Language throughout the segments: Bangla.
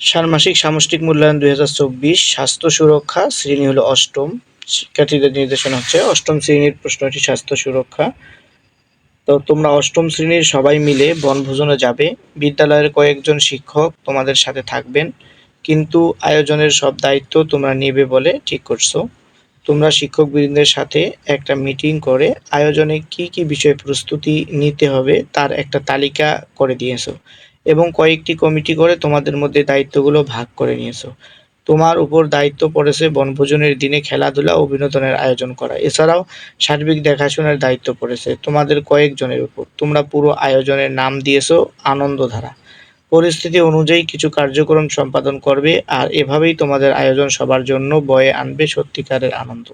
ষান্মাসিক সামষ্টিক মূল্যায়ন দুই হাজার চব্বিশ, স্বাস্থ্য সুরক্ষা, শ্রেণি হলো অষ্টম। শিক্ষার্থীদের নির্দেশনা হচ্ছে অষ্টম শ্রেণির প্রশ্নটি স্বাস্থ্য সুরক্ষা। তো তোমরা অষ্টম শ্রেণির সবাই মিলে বনভোজনে যাবে। বিদ্যালয়ের কয়েকজন শিক্ষক তোমাদের সাথে থাকবেন, কিন্তু আয়োজনের সব দায়িত্ব তোমরা নেবে বলে ঠিক করছ। তোমরা শিক্ষকবৃন্দের সাথে একটা মিটিং করে আয়োজনে কি কি বিষয়ে প্রস্তুতি নিতে হবে তার একটা তালিকা করে দিয়েছ। এবং কয়েকটি কমিটি করে তোমাদের মধ্যে দায়িত্বগুলো ভাগ করে নিয়েছো। তোমার উপর দায়িত্ব পড়েছে বনভোজনের দিনে খেলাধুলা ও বিনোদনের আয়োজন করা। এছাড়াও সার্বিক দেখাশোনার দায়িত্ব পড়েছে তোমাদের কয়েকজনের উপর। তোমরা পুরো আয়োজনের নাম দিয়েছ আনন্দধারা। পরিস্থিতি অনুযায়ী কিছু কার্যক্রম সম্পাদন করবে আর এভাবেই তোমাদের আয়োজন সবার জন্য বয়ে আনবে সত্যিকারের আনন্দ।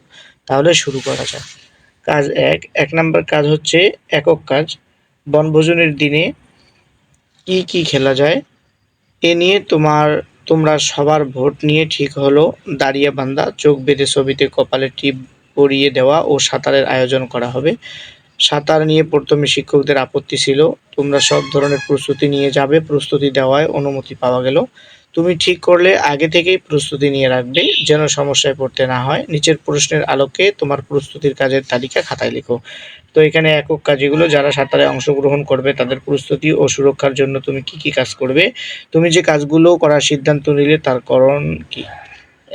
তাহলে শুরু করা যাক। কাজ এক। এক নম্বর কাজ হচ্ছে একক কাজ। বনভোজনের দিনে কি কি খেলা যায়? এ নিয়ে তোমার, তোমরা সবার ভোট নিয়ে ঠিক হলো। দাঁড়িয়ে বান্দা, চোখ বেঁধে ছবিতে কপালে টিপ পরিয়ে দেওয়া ও সাঁতারের আয়োজন করা হবে। সাঁতার নিয়ে প্রথমে শিক্ষকদের আপত্তি ছিল। তোমরা সব ধরনের প্রস্তুতি নিয়ে যাবে, প্রস্তুতি দেওয়ায় অনুমতি পাওয়া গেল। তুমি ঠিক করলে আগে থেকেই প্রস্তুতি নিয়ে রাখবে, যেন সমস্যায় পড়তে না হয়। নিচের প্রশ্নের আলোকে তোমার প্রস্তুতির কাজের তালিকা খাতায় লেখো। তো এখানে একক কাজগুলো যারা সাঁতারে অংশগ্রহণ করবে তাদের প্রস্তুতি ও সুরক্ষার জন্য তুমি কি কি কাজ করবে? তুমি যে কাজগুলো করার সিদ্ধান্ত নিলে তার করণ কি?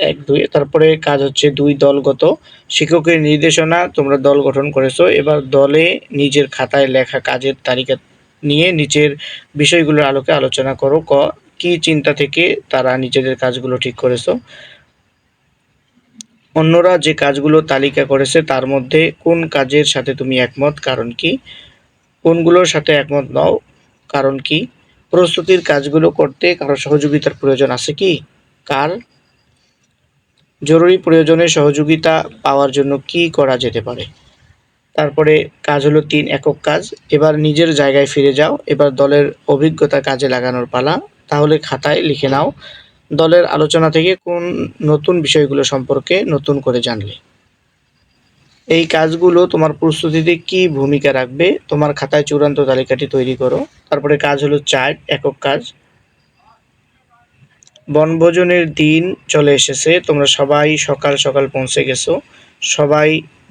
এক, দুই, তারপরে কাজ হচ্ছে দুই, দলগত। শিক্ষকের নির্দেশনা তোমরা দল গঠন করেছ। এবার দলে নিজের খাতায় লেখা কাজের তালিকা নিয়ে নিচের বিষয়গুলোর আলোকে আলোচনা করো। ক কি চিন্তা থেকে তারা নিজেদের কাজগুলো ঠিক করেছ? অন্যরা যে কাজগুলো তালিকা করেছে, তার মধ্যে কোন কাজের সাথে তুমি একমত? কারণ কি? কোনগুলোর সাথে একমত নও? কারণ কি? প্রস্তুতির কাজগুলো করতে কারও সহযোগিতার প্রয়োজন আছে কি? কার? জরুরি প্রয়োজনে সহযোগিতা পাওয়ার জন্য কি করা যেতে পারে? তারপরে, কাজ হলো তিন একক কাজ। এবার নিজের জায়গায় ফিরে যাও। এবার দলের অভিজ্ঞতা কাজে লাগানোর পালা। তাহলে খাতায় লিখে নাও। দলের আলোচনা থেকে কোন নতুন বিষয়গুলো সম্পর্কে নতুন করে জানলে। এই কাজগুলো তোমার প্রস্তুতিতে কি ভূমিকা রাখবে? তোমার খাতায় চূড়ান্ত তালিকাটি তৈরি করো। তারপরে কাজ হলো চার একক কাজ। বনভোজনের দিন চলে এসেছে। তোমরা সবাই সকাল সকাল পৌঁছে গেছো। সবাই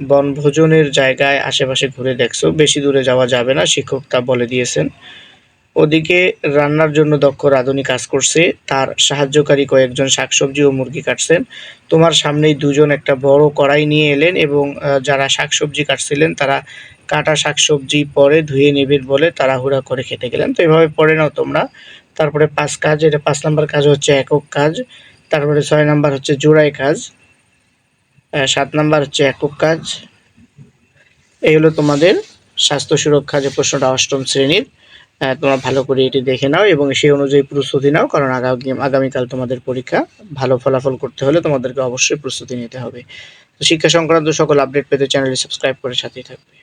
বনভোজনের জায়গায় আশেপাশে ঘুরে দেখছ। বেশি দূরে যাওয়া যাবে না, শিক্ষক তা বলে দিয়েছেন। ওদিকে রান্নার জন্য দক্ষ রাঁধুনি কাজ করছে। তার সাহায্যকারী কয়েকজন শাকসবজি ও মুরগি কাটছেন। তোমার সামনেই দুজন একটা বড় কড়াই নিয়ে এলেন এবং যারা শাকসবজি কাটছিলেন তারা কাটা শাকসবজি পরে ধুয়ে নেবেন বলে তারা তাড়াহুড়া করে খেতে গেলেন। তো এভাবে পড়ে নাও তোমরা। তারপরে পাঁচ কাজ, এটা পাঁচ নাম্বার কাজ হচ্ছে একক কাজ। তারপরে ছয় নাম্বার হচ্ছে জোড়াই কাজ। সাত নাম্বার হচ্ছে একক কাজ। এই হলো তোমাদের স্বাস্থ্য সুরক্ষা যে প্রশ্নটা অষ্টম শ্রেণির। তোমরা ভালো করে এটি দেখে নাও এবং সেই অনুযায়ী প্রস্তুতি নাও, কারণ আগামী, আগামীকাল তোমাদের পরীক্ষা। ভালো ফলাফল করতে হলে তোমাদেরকে অবশ্যই প্রস্তুতি নিতে হবে। তো শিক্ষা সংক্রান্ত সকল আপডেট পেতে চ্যানেলটি সাবস্ক্রাইব করে সাথেই থাকবে।